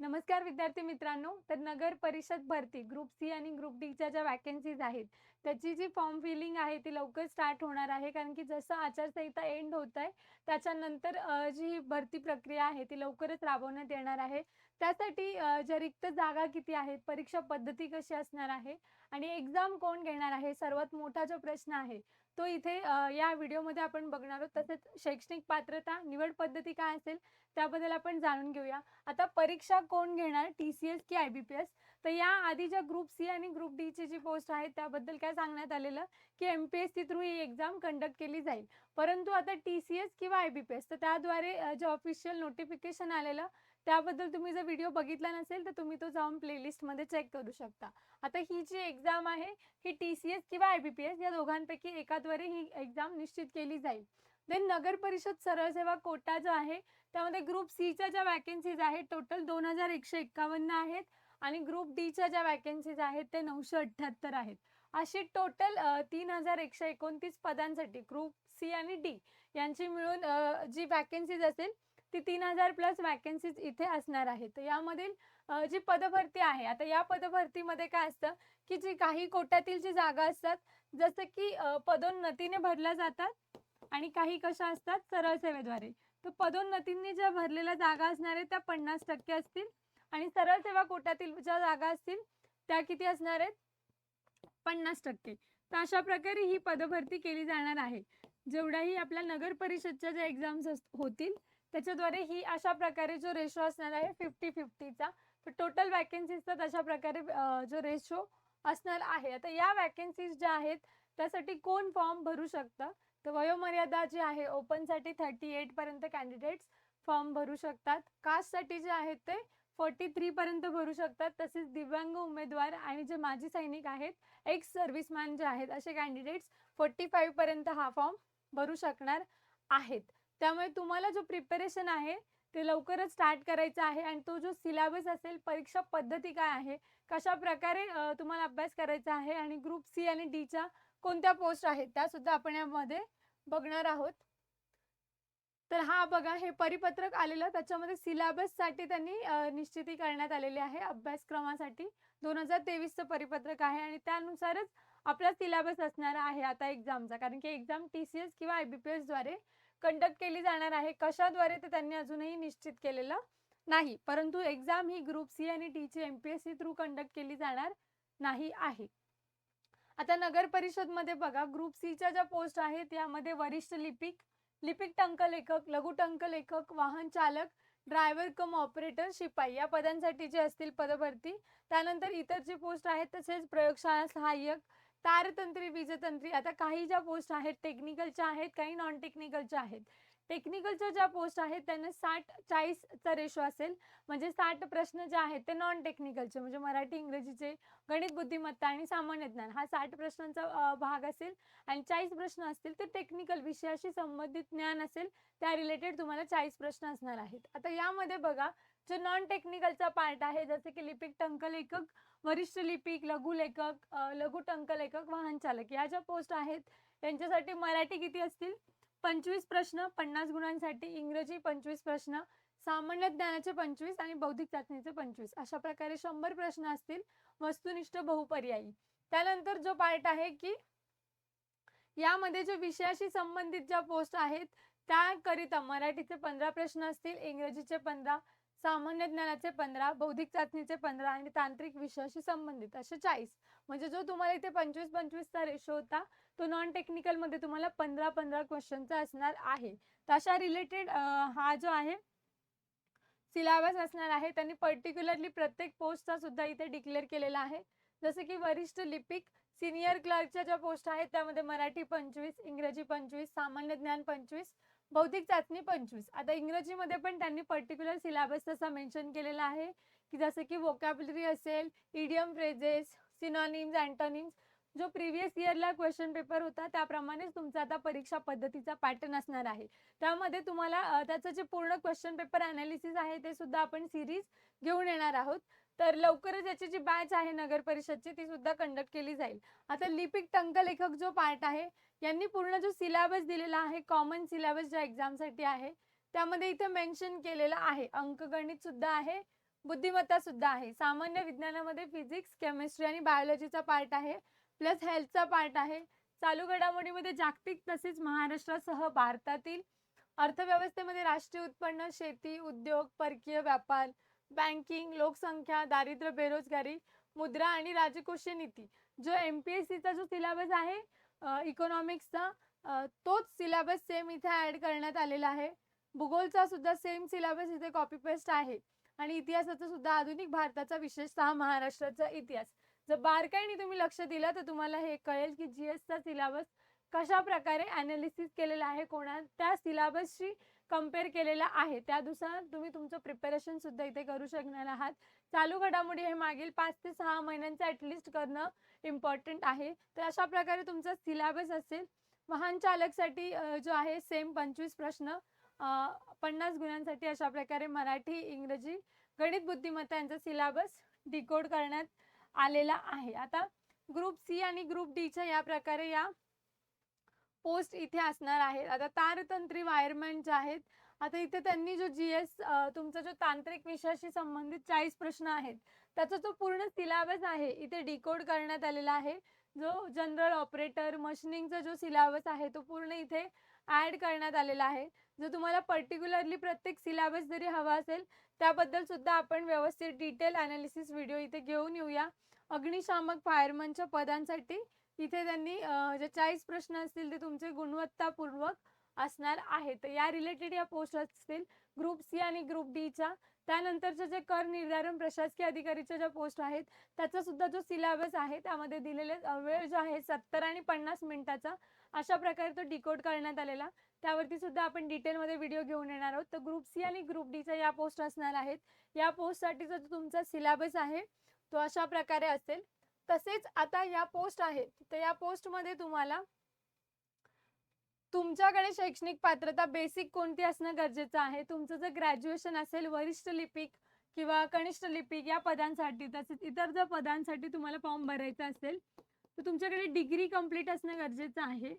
नमस्कार विद्यार्थी मित्रांनो. तर नगर परिषद भरती ग्रुप सी आणि ग्रुप डीच्या ज्या वॅकन्सीज आहेत त्याची जी फॉर्म फिलिंग आहे ती लवकर स्टार्ट होणार आहे. कारण की जसं आचारसंहिता एंड होत आहे त्याच्यानंतर जी भरती प्रक्रिया आहे ती लवकरच राबवण्यात येणार आहे. त्यासाठी ज्या रिक्त जागा किती आहेत परीक्षा पद्धती कशी असणार आहे आणि एक्झाम कोण घेणार आहे सर्वात मोठा जो प्रश्न आहे तो इथे या व्हिडिओमध्ये आपण बघणार आहोत. तसेच शैक्षणिक पात्रता निवड पद्धती काय असेल त्याबद्दल आपण जाणून घेऊया. आता परीक्षा कोण घेणार? टी सी एस की आय बी पी एस तर या आधी ज्या ग्रुप सी आणि ग्रुप डीची जी पोस्ट आहे त्याबद्दल काय सांगण्यात आलेलं? की M P S C through ही एक्झाम कंडक्ट केली जाईल. परंतु आता टी सी एस किंवा आय बी पी एस तर त्याद्वारे जे ऑफिशियल नोटिफिकेशन आलेलं त्याबद्दल तुम्ही जर व्हिडिओ बघितला नसेल तर तुम्ही तो जाऊन प्लेलिस्टमध्ये चेक करू शकता. आता ही जी एक्झाम आहे ही टी सी एस किंवा आय बी पी एस या दोघांपैकी एकाद्वारे ही एक्झाम निश्चित केली जाईल. देन नगर परिषद सरळ सेवा कोटा जो आहे त्यामध्ये ग्रुप सीच्या ज्या वॅकन्सीज आहेत टोटल दोन हजार एकशे एक्कावन्न आहेत आणि ग्रुप डीच्या ज्या वॅकेन्सीज आहेत ते नऊशे अठ्ठ्याहत्तर आहेत. अशी टोटल तीन हजार एकशे एकोणतीस पदांसाठी ग्रुप सी आणि डी यांची मिळून जी वॅकन्सीज असेल ती तीन हजार प्लस वॅकन्सीज इथे असणार आहेत. तर यामधील जी पदभरती आहे आता या पदभरतीमध्ये काय असतं की जी काही कोट्यातील जी जागा असतात जसं की पदोन्नतीने भरल्या जातात आणि काही कशा असतात? सरळ सेवेद्वारे. तर पदोन्नतींनी ज्या भरलेल्या जागा असणार आहेत त्या पन्नास टक्के असतील आणि सरळ सेवा कोट्यातील ज्या जागा असतील त्या किती असणार आहेत? पन्नास टक्के. तर अशा प्रकारे ही पदभरती केली जाणार आहे. जेवढ्याही आपल्या नगर परिषदच्या ज्या एक्झाम्स होतील त्याच्याद्वारे ही अशा प्रकारे जो रेशो असणार आहे फिफ्टी फिफ्टीचा तर टोटल वॅकन्सीजचा तशा प्रकारे जो रेशो असणार आहे. आता या वॅकन्सीज ज्या आहेत त्यासाठी कोण फॉर्म भरू शकतं? तर वयोमर्यादा जी आहे ओपनसाठी थर्टी एटपर्यंत कॅन्डिडेट्स फॉर्म भरू शकतात. कास्टसाठी जे आहेत ते फोर्टी थ्रीपर्यंत भरू शकतात. तसेच दिव्यांग उमेदवार आणि जे माजी सैनिक आहेत एक्स सर्व्हिसमॅन जे आहेत असे कॅन्डिडेट्स फोर्टी फाईव्हपर्यंत हा फॉर्म भरू शकणार आहेत. त्यामुळे तुम्हाला जो प्रिपरेशन आहे ते लवकरच स्टार्ट करायचं आहे आणि तो जो सिलेबस असेल परीक्षा पद्धती काय आहे कशा प्रकारे तुम्हाला अभ्यास करायचा आहे आणि ग्रुप सी आणि डीच्या कोणत्या पोस्ट आहेत त्या सुद्धा आपण यामध्ये बघणार आहोत. तर हा बघा हे परिपत्रक आलेलं त्याच्यामध्ये सिलेबससाठी त्यांनी निश्चिती करण्यात आलेली आहे अभ्यासक्रमासाठी. दोन हजार तेवीसचं परिपत्रक आहे आणि त्यानुसारच आपला सिलेबस असणार आहे आता एक्झामचा कारण की एक्झाम टी सी एस किंवा आय बी पी एसद्वारे कंडक्ट केली जाणार आहे? कशाद्वारे ते त्यांनी अजूनही निश्चित केलेलं नाही? परंतु एक्झाम ही ग्रुप सी आणि डी ची एम थ्रू कंडक्ट केली जाणार नाही आहे. आता नगर परिषदमध्ये बघा ग्रुप सीच्या ज्या पोस्ट आहेत यामध्ये वरिष्ठ लिपिक लिपिक टंक लेखक लघु टंकलेखक वाहन चालक ड्रायव्हर कम ऑपरेटर शिपाई या पदांसाठी जे असतील पदभरती. त्यानंतर इतर जे पोस्ट आहेत तसेच प्रयोगशाळा सहाय्यक तारतंत्री वीजतंत्री आता काही ज्या पोस्ट आहेत टेक्निकलच्या आहेत काही नॉन टेक्निकलच्या आहेत टेक्निकलच्या ज्या पोस्ट आहेत त्यांना साठ चाळीसचा रेशो असेल. म्हणजे साठ प्रश्न जे आहेत ते नॉन टेक्निकलचे म्हणजे मराठी इंग्रजीचे गणित बुद्धिमत्ता आणि सामान्य ज्ञान हा साठ प्रश्नांचा भाग असेल. आणि चाळीस प्रश्न असतील तर टेक्निकल विषयाशी संबंधित ज्ञान असेल त्या रिलेटेड तुम्हाला चाळीस प्रश्न असणार आहेत. आता यामध्ये बघा जो नॉन टेक्निकलचा पार्ट आहे जसे की लिपिक टंकलेखक वरिष्ठ लिपिक लघुलेखक लघु टंकलेखक वाहन चालक या ज्या पोस्ट आहेत त्यांच्यासाठी मराठी किती असतील? पंचवीस प्रश्न पन्नास गुणांसाठी इंग्रजी पंचवीस प्रश्न सामान्य ज्ञानाचे पंचवीस आणि बौद्धिक चाचणीचे पंचवीस. अशा प्रकारे शंभर प्रश्न असतील वस्तुनिष्ठ बहुपर्यायी. त्यानंतर जो पार्ट आहे की यामध्ये जे विषयाशी संबंधित ज्या पोस्ट आहेत त्याकरिता मराठीचे पंधरा प्रश्न असतील इंग्रजीचे पंधरा सामान्य ज्ञानाचे पंधरा बौद्धिक चाचणीचे पंधरा आणि तांत्रिक विषयाशी संबंधित असे चाळीस. म्हणजे जो तुम्हाला इथे पंचवीस पंचवीसचा रेशो होता तो नॉन टेक्निकलमध्ये तुम्हाला पंधरा पंधरा क्वेश्चनचा असणार आहे. तर अशा रिलेटेड हा जो आहे सिलेबस असणार आहे. त्यांनी पर्टिक्युलरली प्रत्येक पोस्टचा सुद्धा इथे डिक्लेअर केलेला आहे. जसे की वरिष्ठ लिपिक सिनियर क्लर्कच्या ज्या पोस्ट आहेत त्यामध्ये मराठी पंचवीस इंग्रजी पंचवीस सामान्य ज्ञान पंचवीस बौद्धिक चाचणी पंचवीस. आता इंग्रजीमध्ये पण त्यांनी पर्टिक्युलर सिलेबस तसा मेन्शन केलेला आहे की जसं की वोकॅबलरी असेल इडियम फ्रेजेस सिनॉनिम्स अँटॉनिम्स जो प्रिव्हियस इयरला क्वेश्चन पेपर होता त्याप्रमाणेच तुमचा आता परीक्षा पद्धतीचा पॅटर्न असणार आहे. त्यामध्ये तुम्हाला त्याचं जे पूर्ण क्वेश्चन पेपर अनालिसिस आहे ते सुद्धा आपण सिरीज घेऊन येणार आहोत. तर लवकरच याची जी बॅच आहे नगर परिषदची ती सुद्धा कंडक्ट केली जाईल. आता लिपिक टंकलेखक जो पार्ट आहे यांनी पूर्ण जो सिलेबस दिलेला आहे कॉमन सिलेबस ज्या एक्झामसाठी आहे त्यामध्ये इथे मेन्शन केलेलं आहे. अंकगणित सुद्धा आहे बुद्धिमत्ता सुद्धा आहे. सामान्य विज्ञानामध्ये फिजिक्स केमिस्ट्री आणि बायोलॉजीचा पार्ट आहे प्लस हेल्थचा पार्ट आहे. चालू घडामोडीमध्ये जागतिक तसेच महाराष्ट्रासह भारतातील अर्थव्यवस्थेमध्ये राष्ट्रीय उत्पन्न शेती उद्योग परकीय व्यापार बँकिंग लोकसंख्या दारिद्र्य बेरोजगारी मुद्रा आणि राजकोषीय नीती. जो एम पी एस सीचा जो सिलेबस आहे इकॉनॉमिक्सचा तोच सिलेबस सेम इथे ॲड करण्यात आलेला आहे. भूगोलचा सुद्धा सेम सिलेबस इथे कॉपी पेस्ट आहे. आणि इतिहासाचा सुद्धा आधुनिक भारताचा विशेषतः महाराष्ट्राचा इतिहास. जर बारकाईने तुम्ही लक्ष दिलं तर तुम्हाला हे कळेल की जी एसचा सिलेबस कशा प्रकारे अनालिसिस केलेला आहे कोणा त्या सिलेबसशी कंपेअर केलेला आहे. त्यानुसार तुम्ही तुमचं प्रिपरेशन सुद्धा इथे करू शकणार आहात. चालू घडामोडी हे मागील पाच ते सहा महिन्यांचं ॲटलिस्ट करणं इम्पॉर्टंट आहे. तर अशा प्रकारे तुमचा सिलेबस असेल. वाहन चालकसाठी जो आहे सेम पंचवीस प्रश्न. पन्नास गुणांसाठी अशा प्रकारे मराठी इंग्रजी गणित बुद्धिमत्ता यांचा सिलेबस डिकोड करण्यात आलेला आहे. आता ग्रुप सी आणि ग्रुप डीच्या या प्रकारे या पोस्ट इथे असणार आहेत. आता तारतंत्री वायरमॅन जे आहेत आता इथे त्यांनी जो जी एस तुमचा जो तांत्रिक विषयाशी संबंधित चाळीस प्रश्न आहेत त्याचा जो पूर्ण सिलेबस आहे इथे डिकोड करण्यात आलेला आहे. जो जनरल ऑपरेटर मशिनिंगचा जो सिलेबस आहे तो पूर्ण इथे ॲड करण्यात आलेला आहे. जो तुम्हाला पर्टिक्युलरली प्रत्येक सिलेबस जरी हवा असेल त्याबद्दल सुद्धा आपण व्यवस्थित डिटेल अनालिसिस व्हिडिओ इथे घेऊन येऊया. अग्निशामक फायरमनच्या पदांसाठी इथे त्यांनी जे चाळीस प्रश्न असतील ते तुमचे गुणवत्तापूर्वक असणार आहेत. या रिलेटेड या पोस्ट असतील ग्रुप सी आणि ग्रुप डीच्या त्यानंतरचे जे कर निर्धारण प्रशासकीय अधिकारीच्या ज्या पोस्ट आहेत त्याचा सुद्धा जो सिलेबस आहे त्यामध्ये दिलेले वेळ जो आहे सत्तर आणि पन्नास मिनिटाचा अशा प्रकारे तो डिकोड करण्यात आलेला. त्यावरती सुद्धा आपण डिटेलमध्ये व्हिडिओ घेऊन येणार आहोत. तर ग्रुप सी आणि ग्रुप डीच्या या पोस्ट असणार आहेत. या पोस्टसाठीचा जो तुमचा सिलेबस आहे तो अशा प्रकारे असेल. तसेच आता या पोस्ट आहेत. तर या पोस्टमध्ये तुम्हाला तुमच्याकडे शैक्षणिक पात्रता बेसिक कोणती असणं गरजेचं आहे? तुमचं जर ग्रॅज्युएशन असेल वरिष्ठ लिपिक किंवा कनिष्ठ लिपिक या पदांसाठी तसेच इतर जर पदांसाठी तुम्हाला फॉर्म भरायचा असेल तर तुमच्याकडे डिग्री कंप्लीट असणं गरजेचं आहे.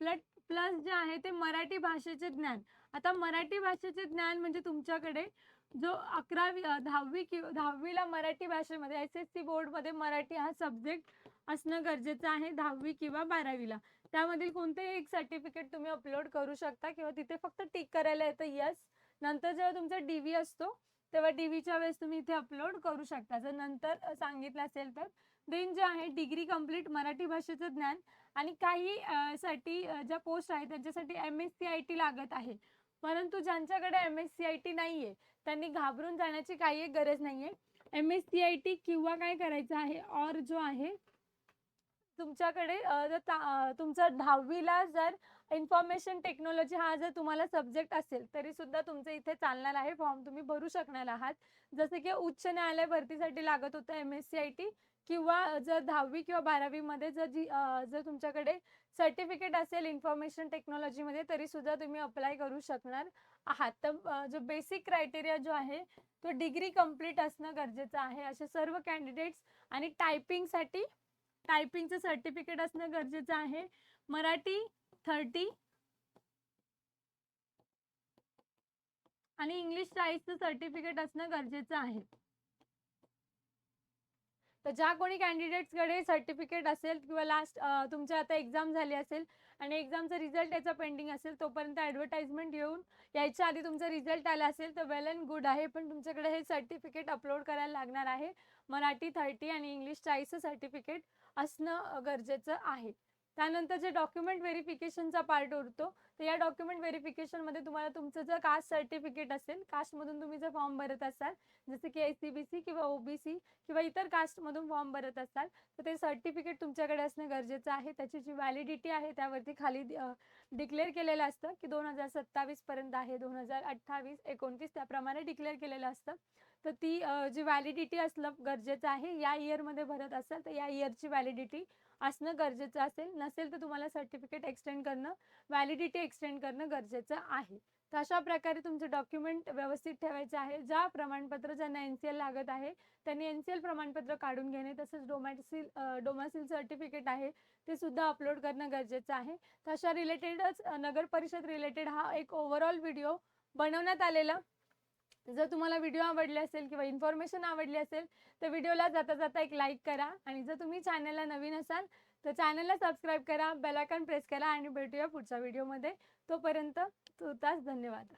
प्लस प्लस जे आहे ते मराठी भाषेचे ज्ञान. आता मराठी भाषेचे ज्ञान म्हणजे तुमच्याकडे जो अकरावी दहावी किंवा दहावीला मराठी भाषेमध्ये एस एस सी बोर्डमध्ये मराठी हा सब्जेक्ट असणं गरजेचं आहे दहावी किंवा बारावीला. त्यामधील कोणतेही एक सर्टिफिकेट तुम्ही अपलोड करू शकता किंवा तिथे फक्त टिक करायला येतं यस नंतर जेव्हा तुमचा डी व्ही असतो तेव्हा डी व्हीच्या वेळेस तुम्ही इथे अपलोड करू शकता. जर नंतर सांगितलं असेल तर. देन जे आहे डिग्री कंप्लीट मराठी भाषेचं ज्ञान. आणि काही साठी ज्या पोस्ट आहेत त्यांच्यासाठी M S C I T लागत आहे. परंतु ज्यांच्याकडे M S C I T नाही आहे त्यांनी घाबरून जाण्याची काही गरज नाही आहे M S C I T किंवा काय करायचं आहे और जो आहे तुमच्याकडे जर तुमचं दहावीला जर इन्फॉर्मेशन टेक्नॉलॉजी हा जर तुम्हाला सब्जेक्ट असेल तरी सुद्धा तुमचं इथे चालणार आहे. फॉर्म तुम्ही भरू शकणार आहात. जसे की उच्च न्यायालय भरतीसाठी लागत होतं M S C I T किंवा जर दहावी किंवा बारावीमध्ये जर जी जर तुमच्याकडे सर्टिफिकेट असेल इन्फॉर्मेशन टेक्नॉलॉजीमध्ये तरी सुद्धा तुम्ही अप्लाय करू शकणार आहात. तर जो बेसिक क्रायटेरिया जो आहे तो डिग्री कंप्लीट असणं गरजेचं आहे. असे सर्व कॅन्डिडेट्स आणि टायपिंगसाठी टायपिंगचं सर्टिफिकेट असणं गरजेचं आहे. मराठी थर्टी. आणि इंग्लिश चाळीसचं सर्टिफिकेट असणं गरजेचं आहे. तर ज्या कोणी कॅन्डिडेट्सकडे सर्टिफिकेट असेल किंवा लास्ट तुमच्या आता एक्झाम झाली असेल आणि एक्झामचा रिझल्ट याचा पेंडिंग असेल तोपर्यंत ॲडव्हर्टाइजमेंट येऊन यायच्या आधी तुमचा रिझल्ट आला असेल तर वेल अँड गुड आहे. पण तुमच्याकडे हे सर्टिफिकेट अपलोड करायला लागणार आहे. मराठी थर्टी आणि इंग्लिश चाळीसचं सर्टिफिकेट असणं गरजेचं आहे. त्यानंतर जे डॉक्युमेंट व्हेरिफिकेशनचा पार्ट उरतो तर या डॉक्युमेंट व्हेरिफिकेशनमध्ये तुम्हाला तुमचं जर कास्ट सर्टिफिकेट असेल कास्टमधून तुम्ही जर फॉर्म भरत असाल जसं की एस सी बी सी किंवा ओबीसी किंवा इतर कास्टमधून फॉर्म भरत असाल तर ते सर्टिफिकेट तुमच्याकडे असणं गरजेचं आहे. त्याची जी व्हॅलिडिटी आहे त्यावरती खाली डिक्लेअर केलेलं असतं की दोन हजार सत्तावीसपर्यंत आहे दोन हजार अठ्ठावीस एकोणतीस त्याप्रमाणे डिक्लेअर केलेलं असतं. तर ती जी व्हॅलिडिटी असलं गरजेचं आहे या इयरमध्ये भरत असाल तर या इयरची व्हॅलिडिटी असणं गरजेचं असेल. नसेल तर तुम्हाला सर्टिफिकेट एक्सटेंड करणं व्हॅलिडिटी एक्सटेंड करणं गरजेचं आहे. तर अशा प्रकारे तुमचे डॉक्युमेंट व्यवस्थित ठेवायचे आहे. ज्या प्रमाणपत्र ज्यांना एन सी एल लागत आहे त्यांनी एन सी एल प्रमाणपत्र काढून घेणे तसंच डोमॅसिल डोमॅसिल सर्टिफिकेट आहे ते सुद्धा अपलोड करणं गरजेचं आहे. तर अशा रिलेटेडच नगर परिषद रिलेटेड हा एक ओव्हरऑल व्हिडिओ बनवण्यात आलेला. जर तुम्हाला व्हिडिओ आवडले असेल किंवा इन्फॉर्मेशन आवडली असेल तर व्हिडिओला जाता जाता एक लाईक करा. आणि जर तुम्ही चॅनलला नवीन असाल तर चॅनलला सबस्क्राईब करा बेल प्रेस करा आणि भेटूया पुढच्या व्हिडिओमध्ये तोपर्यंत तुर्तास धन्यवाद.